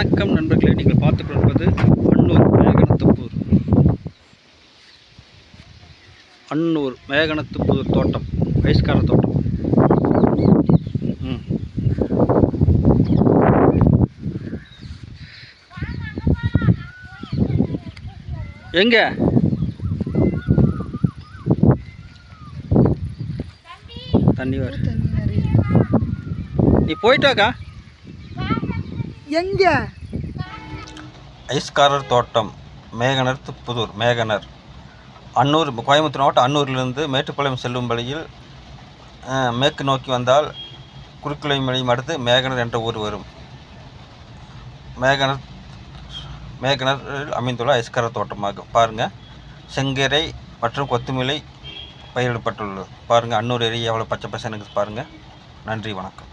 வணக்கம் நண்பர்களே நீங்கள் பார்த்து கொண்டிருப்பது அன்னூர் மேகனத்துப்பூர். அன்னூர் மேகனத்துப்பூர் தோட்டம் வயஸ்கார தோட்டம். ம். எங்க? தண்ணி வர. நீ போயிட்டாக்கா எங்க? ஐஸ்காரர் தோட்டம் மேகனர் புதூர் மேகனர். அன்னூர் கோயம்புத்தூர் மாவட்டம் அன்னூரிலிருந்து மேட்டுப்பாளையம் செல்லும் வழியில் மேற்கு நோக்கி வந்தால் குறுக்கிளை மலையும் அடுத்து மேகனர் என்ற ஊர் வரும். மேகனர் மேகனரில் அமைந்துள்ள ஐஸ்காரர் தோட்டமாகும். பாருங்கள் செங்கரை மற்றும் கொத்துமல்லி பயிரிடப்பட்டுள்ளது. பாருங்கள் அன்னூர் ஏரியா எவ்வளோ பச்சை பசனுக்கு பாருங்கள் நன்றி வணக்கம்.